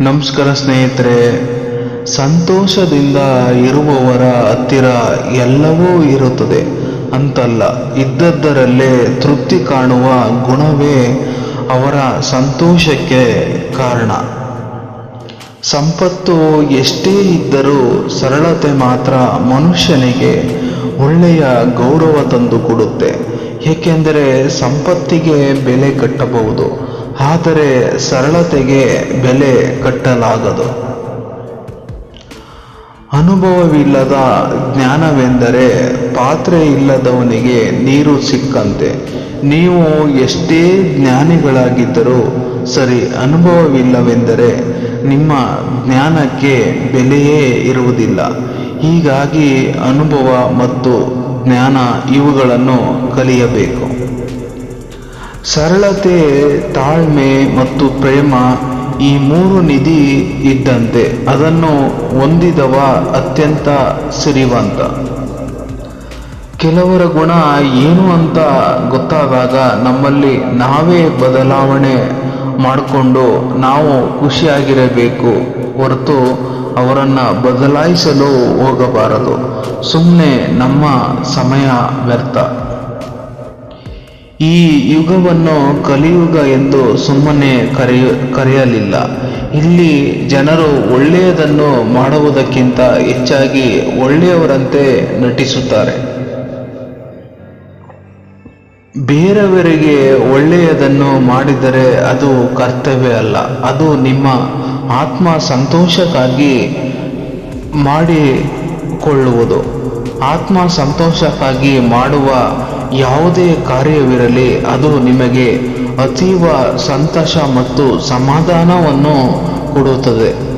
ನಮಸ್ಕಾರ ಸ್ನೇಹಿತರೆ. ಸಂತೋಷದಿಂದ ಇರುವವರ ಹತ್ತಿರ ಎಲ್ಲವೂ ಇರುತ್ತದೆ ಅಂತಲ್ಲ. ಇದ್ದದ್ದರಲ್ಲೇ ತೃಪ್ತಿ ಕಾಣುವ ಗುಣವೇ ಅವರ ಸಂತೋಷಕ್ಕೆ ಕಾರಣ. ಸಂಪತ್ತು ಎಷ್ಟೇ ಇದ್ದರೂ ಸರಳತೆ ಮಾತ್ರ ಮನುಷ್ಯನಿಗೆ ಒಳ್ಳೆಯ ಗೌರವ ತಂದು ಕೊಡುತ್ತೆ ಏಕೆಂದರೆ ಸಂಪತ್ತಿಗೆ ಬೆಲೆ ಕಟ್ಟಬಹುದು. ಆದರೆ ಸರಳತೆಗೆ ಬೆಲೆ ಕಟ್ಟಲಾಗದು. ಅನುಭವವಿಲ್ಲದ ಜ್ಞಾನವೆಂದರೆ ಪಾತ್ರೆ ಇಲ್ಲದವನಿಗೆ ನೀರು ಸಿಕ್ಕಂತೆ. ನೀವು ಎಷ್ಟೇ ಜ್ಞಾನಿಗಳಾಗಿದ್ದರೂ ಸರಿ, ಅನುಭವವಿಲ್ಲವೆಂದರೆ ನಿಮ್ಮ ಜ್ಞಾನಕ್ಕೆ ಬೆಲೆಯೇ ಇರುವುದಿಲ್ಲ. ಹೀಗಾಗಿ ಅನುಭವ ಮತ್ತು ಜ್ಞಾನ ಇವುಗಳನ್ನು ಕಲಿಯಬೇಕು. ಸರಳತೆ, ತಾಳ್ಮೆ ಮತ್ತು ಪ್ರೇಮ ಈ ಮೂರು ನಿಧಿ ಇದ್ದಂತೆ ಅದನ್ನು ಹೊಂದಿದವ ಅತ್ಯಂತ ಸಿರಿವಂತ. ಕೆಲವರ ಗುಣ ಏನು ಅಂತ ಗೊತ್ತಾದಾಗ ನಮ್ಮಲ್ಲಿ ನಾವೇ ಬದಲಾವಣೆ ಮಾಡಿಕೊಂಡು ನಾವು ಖುಷಿಯಾಗಿರಬೇಕು ಹೊರತು ಅವರನ್ನು ಬದಲಾಯಿಸಲು ಹೋಗಬಾರದು. ಸುಮ್ಮನೆ ನಮ್ಮ ಸಮಯ ವ್ಯರ್ಥ. ಈ ಯುಗವನ್ನು ಕಲಿಯುಗ ಎಂದು ಸುಮ್ಮನೆ ಕರೆಯ, ಕರೆಯಲಿಲ್ಲ. ಇಲ್ಲಿ ಜನರು ಒಳ್ಳೆಯದನ್ನು ಮಾಡುವುದಕ್ಕಿಂತ ಹೆಚ್ಚಾಗಿ ಒಳ್ಳೆಯವರಂತೆ ನಟಿಸುತ್ತಾರೆ. ಬೇರೆಯವರಿಗೆ ಒಳ್ಳೆಯದನ್ನು ಮಾಡಿದರೆ ಅದು ಕರ್ತವ್ಯ ಅಲ್ಲ. ಅದು ನಿಮ್ಮ ಆತ್ಮ ಸಂತೋಷಕ್ಕಾಗಿ ಮಾಡಿಕೊಳ್ಳುವುದು. ಆತ್ಮ ಸಂತೋಷಕ್ಕಾಗಿ ಮಾಡುವ ಯಾವುದೇ ಕಾರ್ಯವಿರಲಿ ಅದು ನಿಮಗೆ ಅತೀವ ಸಂತೋಷ ಮತ್ತು ಸಮಾಧಾನವನ್ನು ಕೊಡುತ್ತದೆ.